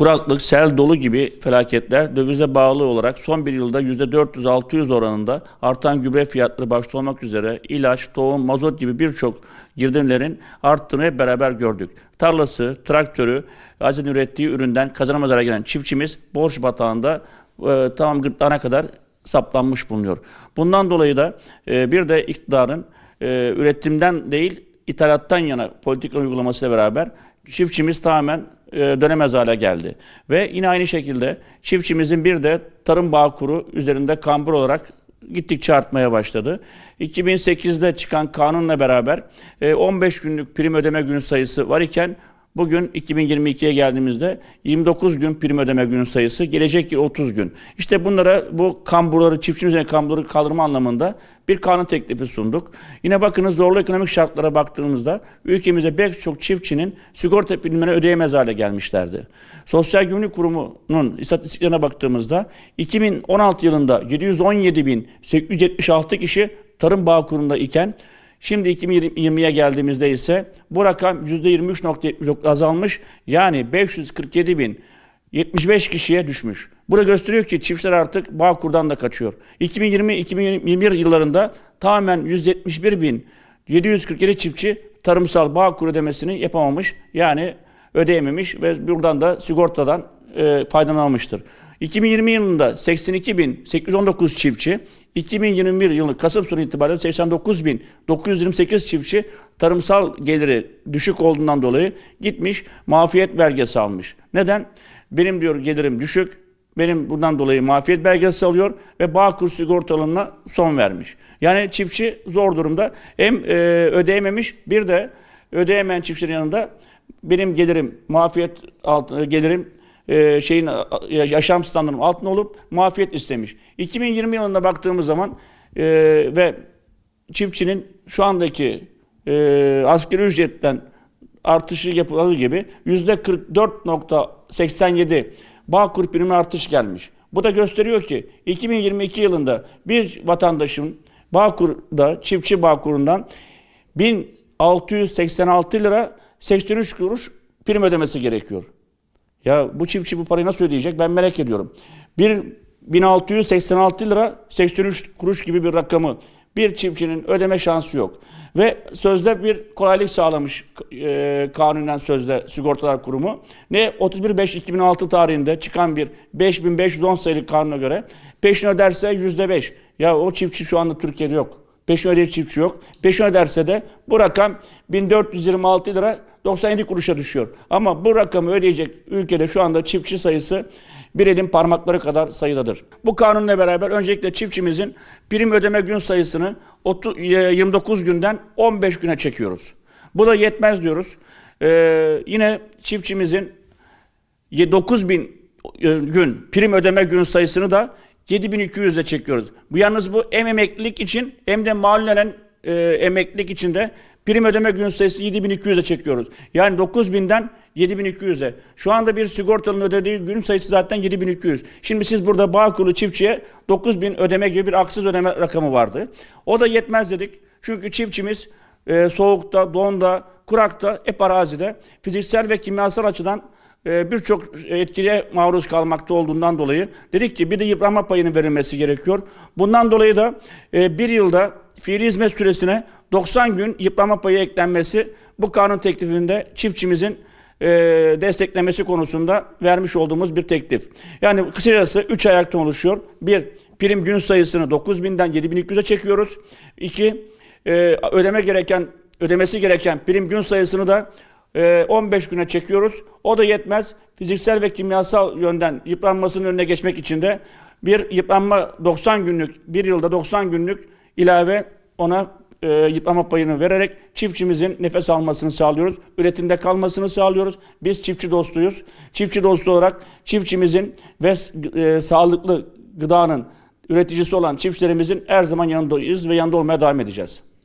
Kuraklık, sel, dolu gibi felaketler dövize bağlı olarak son bir yılda %400-600 oranında artan gübre fiyatları başta olmak üzere ilaç, tohum, mazot gibi birçok girdimlerin arttığını hep beraber gördük. Tarlası, traktörü, azin ürettiği üründen kazanamaz gelen çiftçimiz borç batağında e, tamam gırtlağına kadar saplanmış bulunuyor. Bundan dolayı da e, bir de iktidarın e, üretimden değil ithalattan yana politika uygulamasıyla beraber çiftçimiz tamamen e, dönemez hale geldi. Ve yine aynı şekilde çiftçimizin bir de tarım bağ kuru üzerinde kambur olarak gittikçe artmaya başladı. 2008'de çıkan kanunla beraber e, 15 günlük prim ödeme gün sayısı var iken Bugün 2022'ye geldiğimizde 29 gün prim ödeme günü sayısı, gelecek yıl 30 gün. İşte bunlara bu kamburları, çiftçimizin kamburları kaldırma anlamında bir kanun teklifi sunduk. Yine bakınız zorlu ekonomik şartlara baktığımızda ülkemizde pek çok çiftçinin sigorta primlerini ödeyemez hale gelmişlerdi. Sosyal Güvenlik Kurumu'nun istatistiklerine baktığımızda 2016 yılında 717.876 kişi tarım bağ kurumunda iken Şimdi 2020'ye geldiğimizde ise bu rakam %23.79 azalmış. Yani 547 bin 75 kişiye düşmüş. Bu da gösteriyor ki çiftçiler artık Bağkur'dan da kaçıyor. 2020-2021 yıllarında tamamen 171 bin 747 çiftçi tarımsal Bağkur ödemesini yapamamış. Yani ödeyememiş ve buradan da sigortadan e, faydalanmıştır. 2020 yılında 82.819 çiftçi, 2021 yılı Kasım sonu itibariyle 89.928 çiftçi tarımsal geliri düşük olduğundan dolayı gitmiş mafiyet belgesi almış. Neden? Benim diyor gelirim düşük, benim bundan dolayı mafiyet belgesi alıyor ve Bağkur sigortalığına son vermiş. Yani çiftçi zor durumda. Hem e, ödeyememiş bir de ödeyemeyen çiftçilerin yanında benim gelirim mafiyet alt, gelirim e, şeyin yaşam standartının altında olup muafiyet istemiş. 2020 yılında baktığımız zaman e, ve çiftçinin şu andaki e, asgari ücretten artışı yapıldığı gibi yüzde 44.87 Bağkur primi artış gelmiş. Bu da gösteriyor ki 2022 yılında bir vatandaşın Bağkur'da, çiftçi Bağkur'undan 1686 lira 83 kuruş prim ödemesi gerekiyor. Ya bu çiftçi bu parayı nasıl ödeyecek ben merak ediyorum. Bir 1686 lira 83 kuruş gibi bir rakamı bir çiftçinin ödeme şansı yok. Ve sözde bir kolaylık sağlamış e, kanunen sözde sigortalar kurumu. Ne 31.5.2006 tarihinde çıkan bir 5510 sayılı kanuna göre peşin öderse %5. Ya o çiftçi şu anda Türkiye'de yok. Peşin ödeyecek çiftçi yok. Peşin öderse de bu rakam 1426 lira 97 kuruşa düşüyor. Ama bu rakamı ödeyecek ülkede şu anda çiftçi sayısı bir elin parmakları kadar sayıdadır. Bu kanunla beraber öncelikle çiftçimizin prim ödeme gün sayısını 29 günden 15 güne çekiyoruz. Bu da yetmez diyoruz. Ee, yine çiftçimizin 9000 gün prim ödeme gün sayısını da 7200'e çekiyoruz. Bu yalnız bu hem emeklilik için hem de malulen e, emeklilik için de prim ödeme gün sayısı 7200'e çekiyoruz. Yani 9000'den 7200'e. Şu anda bir sigortalının ödediği gün sayısı zaten 7200. Şimdi siz burada Bağkurlu çiftçiye 9000 ödeme gibi bir haksız ödeme rakamı vardı. O da yetmez dedik. Çünkü çiftçimiz e, soğukta, donda, kurakta, hep arazide fiziksel ve kimyasal açıdan birçok etkiye maruz kalmakta olduğundan dolayı dedik ki bir de yıpranma payının verilmesi gerekiyor. Bundan dolayı da e, bir yılda fiili hizmet süresine 90 gün yıpranma payı eklenmesi bu kanun teklifinde çiftçimizin e, desteklemesi konusunda vermiş olduğumuz bir teklif. Yani kısacası 3 ayaktan oluşuyor. Bir, prim gün sayısını 9000'den 7200'e çekiyoruz. İki, ödeme gereken ödemesi gereken prim gün sayısını da 15 güne çekiyoruz. O da yetmez. Fiziksel ve kimyasal yönden yıpranmasının önüne geçmek için de bir yıpranma 90 günlük, bir yılda 90 günlük ilave ona e, yıprama payını vererek çiftçimizin nefes almasını sağlıyoruz. Üretimde kalmasını sağlıyoruz. Biz çiftçi dostuyuz. Çiftçi dostu olarak çiftçimizin ve e, sağlıklı gıdanın üreticisi olan çiftçilerimizin her zaman yanındayız ve yanında olmaya devam edeceğiz.